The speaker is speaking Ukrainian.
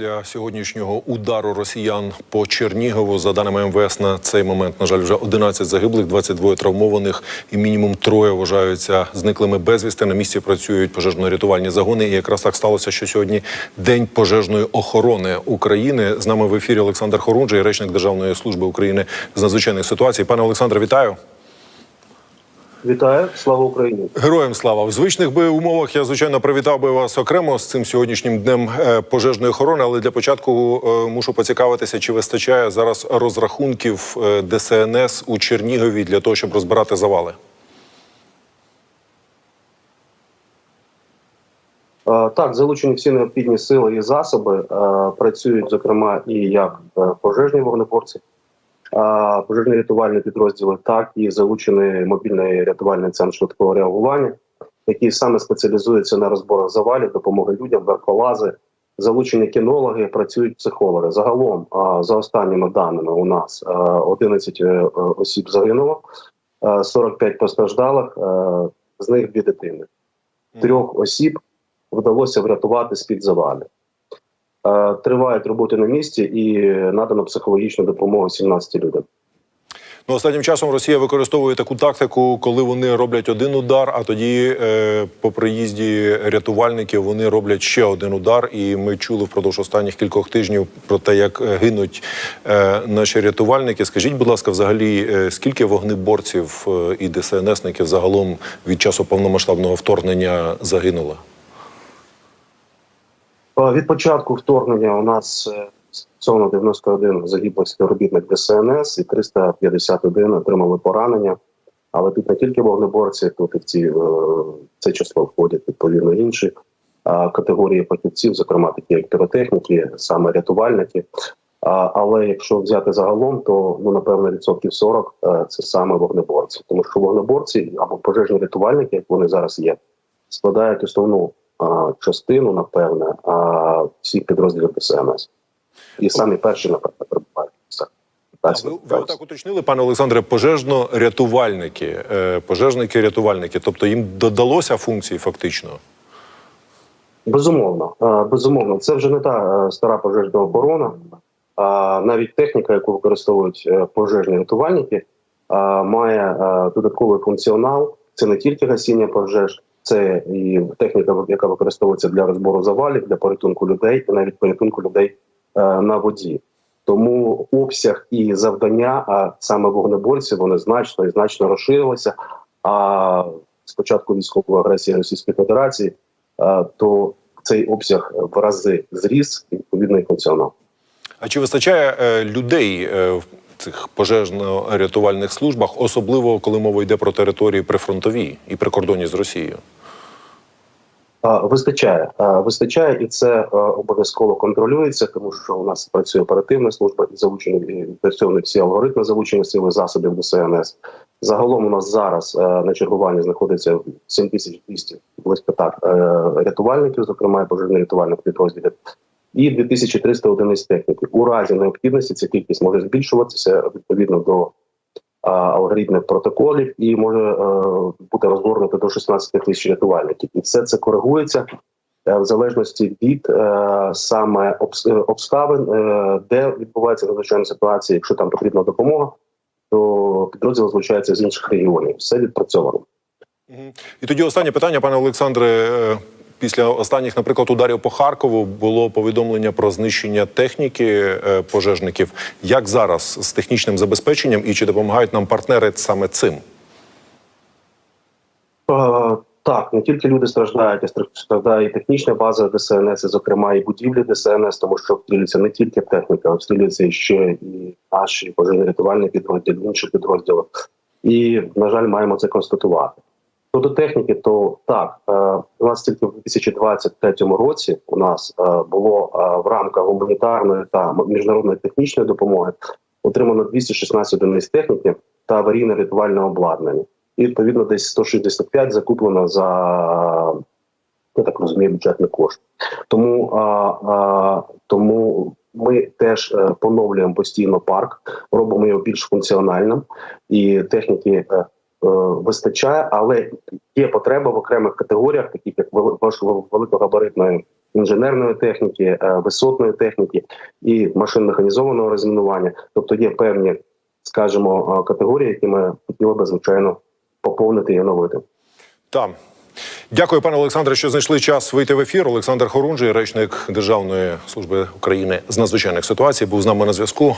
після сьогоднішнього удару росіян по Чернігову. За даними МВС, на цей момент, на жаль, вже 11 загиблих, 22 травмованих і мінімум троє вважаються зниклими безвісти. На місці працюють пожежно-рятувальні загони. І якраз так сталося, що сьогодні день пожежної охорони України. З нами в ефірі Олександр Хорунжий, речник Державної служби України з надзвичайних ситуацій. Пане Олександре, вітаю. Вітаю, слава Україні! Героям слава в звичних би умовах. Я звичайно привітав би вас окремо з цим сьогоднішнім днем е, пожежної охорони. Але для початку е, мушу поцікавитися, чи вистачає зараз розрахунків е, ДСНС у Чернігові для того, щоб розбирати завали. Так, залучені всі необхідні сили і засоби. Працюють, зокрема, і як пожежні вогнеборці, е, пожежні рятувальні підрозділи, так і залучений мобільний рятувальний центр швидкого реагування, який саме спеціалізується на розборах завалів, допомоги людям, верхолази, залучені кінологи, працюють психологи. Загалом, за останніми даними, у нас е, 11 е, осіб загинуло, е, 45 постраждалих, з них дві дитини. Трьох осіб вдалося врятувати з-під завалів. Е, Тривають роботи на місці і надано психологічну допомогу 17 людям. Ну, останнім часом Росія використовує таку тактику, коли вони роблять один удар, а тоді е, по приїзді рятувальників вони роблять ще один удар. І ми чули впродовж останніх кількох тижнів про те, як гинуть е, наші рятувальники. Скажіть, будь ласка, взагалі, е, скільки вогнеборців е, і ДСНСників загалом від часу повномасштабного вторгнення загинуло? Від початку вторгнення у нас е, зафіксовано 91 загиблих співробітник ДСНС і 351 отримали поранення. Але тут не тільки вогнеборці, тут і в ці, е, це число входять відповідно інші категорії фахівців, зокрема такі як саме рятувальники. Але якщо взяти загалом, то ну напевно відсотків 40 е, це саме вогнеборці, тому що вогнеборці або пожежні рятувальники, як вони зараз є, складають основну а, частину, напевне, а, всіх підрозділів ДСНС. І самі перші, напевне, перебувають. ви, ви отак уточнили, пане Олександре, пожежно-рятувальники, е, пожежники-рятувальники. Тобто їм додалося функції фактично. Безумовно, е, безумовно, це вже не та е, стара пожежна оборона. Навіть техніка, яку використовують пожежні рятувальники, має додатковий функціонал. Це не тільки гасіння пожеж, це і техніка, яка використовується для розбору завалів, для порятунку людей, і навіть порятунку людей е, на воді. Тому обсяг і завдання, а саме вогнеборців, вони значно і значно розширилися. А з початку військової агресії Російської Федерації е, то цей обсяг в рази зріс і відповідний функціонал. А чи вистачає е, людей цих пожежно-рятувальних службах, особливо коли мова йде про території прифронтові і прикордонні з Росією? Вистачає, вистачає, і це обов'язково контролюється, тому що у нас працює оперативна служба і залучені і всі алгоритми залучення сили засобів ДСНС. Загалом у нас зараз на чергуванні знаходиться 7200 близько так е, рятувальників, зокрема пожежно-рятувальних підрозділів, і 2300 одиниць техніки. У разі необхідності ця кількість може збільшуватися відповідно до алгоритмів протоколів і може е, бути розгорнуто до 16 тисяч рятувальників. І все це коригується е, в залежності від е, саме обс- обставин, де відбувається надзвичайна ситуація. Якщо там потрібна допомога, то підрозділ злучається з інших регіонів. Все відпрацьовано. І тоді останнє питання, пане Олександре. Після останніх, наприклад, ударів по Харкову було повідомлення про знищення техніки е, пожежників. Як зараз з технічним забезпеченням і чи допомагають нам партнери саме цим? Е, Так, не тільки люди страждають, а стр- страждає і технічна база ДСНС, і, зокрема, і будівлі ДСНС, тому що обстрілюється не тільки техніка, обстрілюється ще і наші пожежно-рятувальні підрозділи, інші підрозділи. І, на жаль, маємо це констатувати. Щодо техніки, то так, е, у нас тільки в 2023 році у нас е, було е, в рамках гуманітарної та міжнародної технічної допомоги отримано 216 одиниць техніки та аварійне рятувальне обладнання. І відповідно десь 165 закуплено за я так розумію, бюджетний кошт. Тому а, а, тому ми теж поновлюємо постійно парк, робимо його більш функціональним, і техніки вистачає, але є потреба в окремих категоріях, таких як вели- великогабаритної інженерної техніки, е, висотної техніки і машин-механізованого розмінування. Тобто є певні, скажімо, е, категорії, які ми хотіли би звичайно поповнити і оновити. Там. Дякую, пане Олександре, що знайшли час вийти в ефір. Олександр Хорунжий, речник Державної служби України з надзвичайних ситуацій, був з нами на зв'язку.